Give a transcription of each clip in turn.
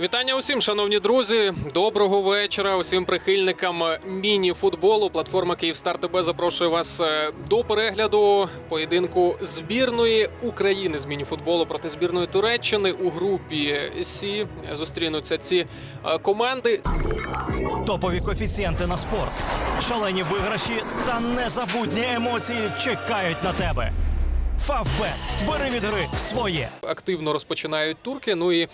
Вітання усім, шановні друзі. Доброго вечора. Усім прихильникам міні-футболу. Платформа Київстар ТБ запрошує вас е, до перегляду поєдинку збірної України з міні-футболу проти збірної Туреччини у групі Сі. Зустрінуться ці е, команди. Топові коефіцієнти на спорт, шалені виграші та незабутні емоції чекають на тебе. Фавбет. Бери від гри своє. активно розпочинають турки. Ну і е,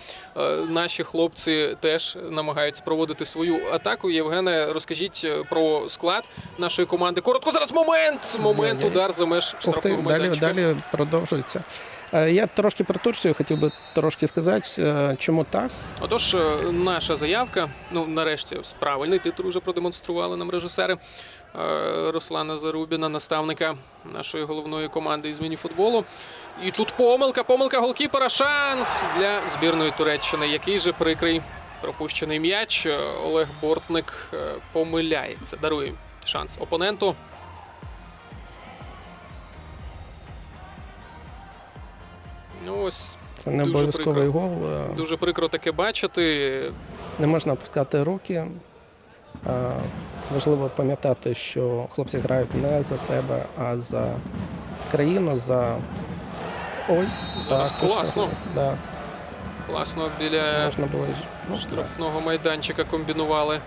наші хлопці теж намагаються проводити свою атаку. Євгене, розкажіть е, про склад нашої команди. Коротко зараз момент. Момент Ой-ой. удар за меж Ух штрафного далі, майданчика. далі продовжується. Е, Я трошки про Турцію хотів би трошки сказати, е, чому так. Отож, е, наша заявка. Ну нарешті правильний титул вже продемонстрували нам режисери Руслана Зарубіна, наставника нашої головної команди із мініфутболу. І тут помилка, помилка голкіпера. Шанс для збірної Туреччини. Який же прикрий пропущений м'яч. Е, Олег Бортник е, помиляється. Дарує шанс опоненту. Ну ось Це не обов'язковий гол. е, дуже прикро таке бачити. Не можна опускати руки. Важливо пам'ятати, що хлопці грають не за себе, а за країну, за. Ой, Зараз так, класно. Да, Класно біля можна було. Ну, штрафного майданчика комбінували.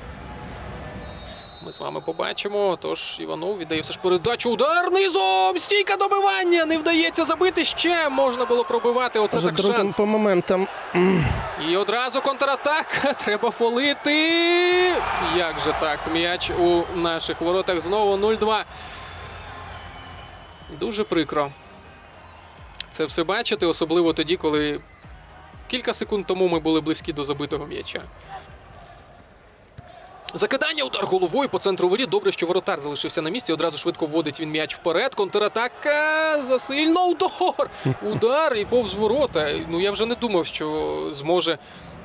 Ми з вами побачимо. Тож Іванов віддає все ж передачу. Удар низом! Стійка добивання! Не вдається забити ще. Можна було пробивати. Оце Може, так шанс. по моментам. І одразу контратака. Треба фолити. Як же так? М'яч у наших воротах знову 0-2. Дуже прикро. Це все бачити, особливо тоді, коли кілька секунд тому ми були близькі до забитого м'яча. Закидання удар головою по центру воріт. Добре, що воротар залишився на місці. Одразу швидко вводить він м'яч вперед. Контратака засильно удар. Удар і повз ворота. Ну я вже не думав, що зможе.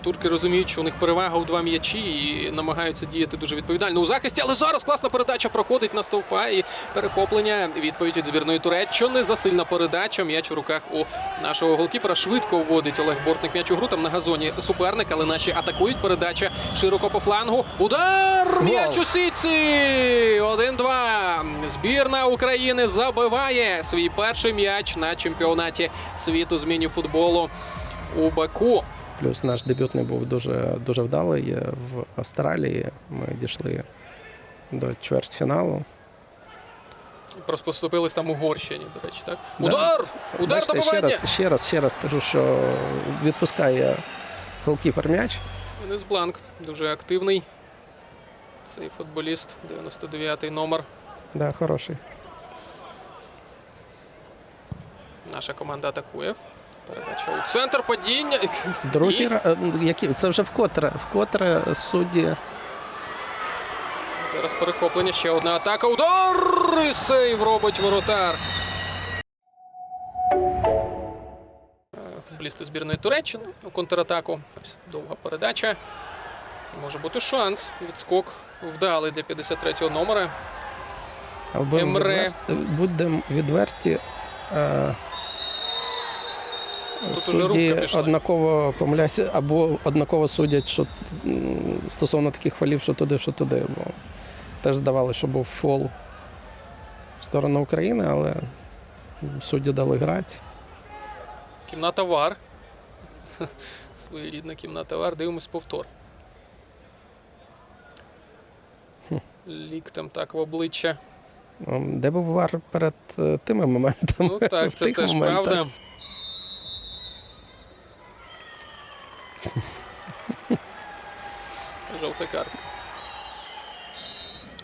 Турки розуміють, що у них перевага у два м'ячі і намагаються діяти дуже відповідально у захисті. Але зараз класна передача проходить на стовпа і перехоплення. Відповідь від збірної Туреччини. Засильна передача. М'яч у руках у нашого голкіпера. Швидко вводить Олег Бортник м'яч у гру. Там на газоні суперник, але наші атакують. Передача широко по флангу. Удар! М'яч у сітці! 1-2. Збірна України забиває свій перший м'яч на чемпіонаті світу з міні-футболу у Баку. Плюс наш дебютний був дуже, дуже вдалий в Австралії. Ми дійшли до чвертьфіналу. Просто поступились там Угорщині, до речі, так? Да. Удар! Удар Бачите, ще раз, ще раз, ще раз скажу, що відпускає голкіпер м'яч. Денис Бланк дуже активний. Цей футболіст, 99-й номер. Да, хороший. Наша команда атакує. Передача у центр падіння. Другий І е, які це вже вкотре, вкотре судді. Зараз перехоплення, ще одна атака. Удар! І сейв робить воротар. Футболісти збірної Туреччини у контратаку. Ось довга передача. Може бути шанс. Відскок вдалий для 53-го номера. Будемо Емре. відверті, будемо відверті. Е, судді однаково помиляються або однаково судять, що стосовно таких фалів, що туди, що туди. Бо теж здавалося, що був фол в сторону України, але судді дали грати. Кімната Вар. Своєрідна кімната Вар. Дивимось повтор. Ліктем так в обличчя. Де був вар перед е, тими моментами? Ну так, це теж моментах. правда. Жовта картка.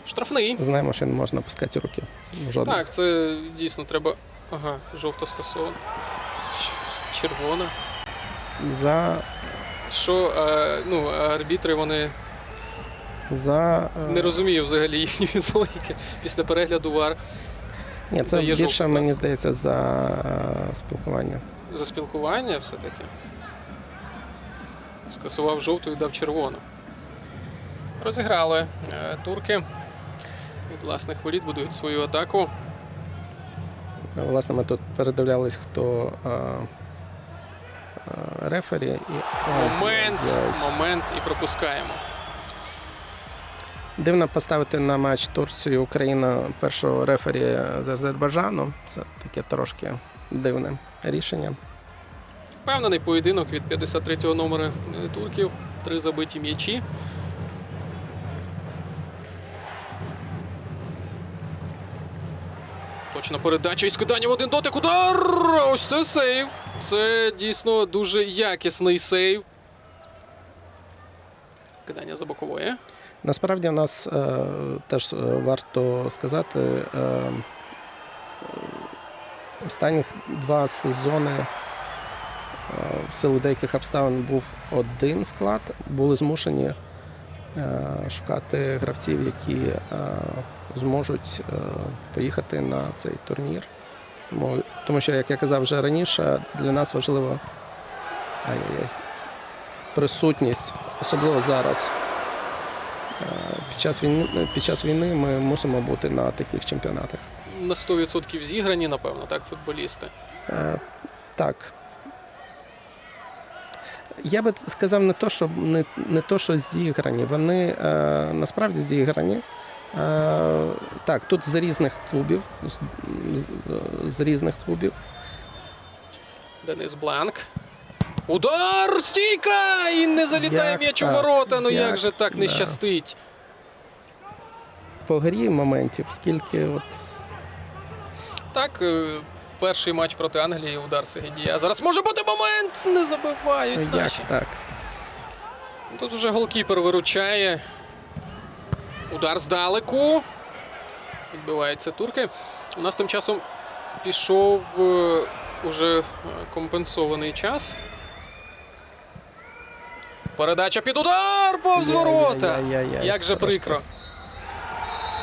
Штрафний. Знаємо, що не можна пускати руки. Жодних. Так, це дійсно треба. Ага, жовта скасована. Червона. За, Що, е, ну, арбітри вони за, е, не розумію взагалі їхньої логіки після перегляду ВАР Ні, це більше, жовту мені здається, за е, спілкування. за спілкування все-таки. Скасував жовту і дав червону. Розіграли е, турки. Від власних воріт будують свою атаку. Власне, ми тут передивлялись, хто е, е, рефері. І... Момент, ой. момент і пропускаємо. Дивно поставити на матч Турцію Україна першого рефері з Азербайджану. Це таке трошки дивне рішення. Впевнений поєдинок від 53-го номера е, турків. Три забиті м'ячі. Точна передача і скидання в один дотик. Удар! Ось це сейв. Це дійсно дуже якісний сейв. Кидання за бокової. Насправді, в нас е, теж е, варто сказати, е, е, останніх два сезони в силу деяких обставин був один склад, були змушені е, шукати гравців, які е, зможуть е, поїхати на цей турнір. Тому, що, як я казав вже раніше, для нас важливо присутність, особливо зараз. Під час війни, під час війни ми мусимо бути на таких чемпіонатах. На 100% зіграні, напевно, так, футболісти. Так. Я би сказав не то, що не, не то, що зіграні. Вони е, насправді зіграні. Е, так, тут з різних клубів. З, з, з різних клубів. Денис Бланк. Удар! Стійка! І не залітає м'яч у ворота. Ну як, Як? же так не Да. щастить? По грі моментів, скільки от. Так, е, перший матч проти Англії, удар Сегедія. Зараз може бути момент! Не забивають Ну, як наші. так? Тут вже голкіпер виручає. Удар здалеку. Відбиваються турки. У нас тим часом пішов е, уже компенсований час. Передача під удар повз ворота. Як же прикро.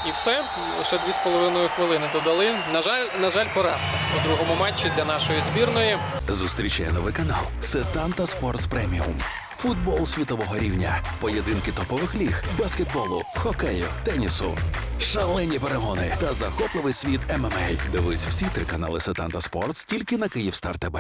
І все, лише 2,5 хвилини додали. На жаль, на жаль, поразка у другому матчі для нашої збірної. Зустрічає новий канал Сетанта Спортс Преміум. Футбол світового рівня, поєдинки топових ліг, баскетболу, хокею, тенісу, шалені перегони та захопливий світ ММА. Дивись всі три канали Сетанта Спортс тільки на Київстар ТБ.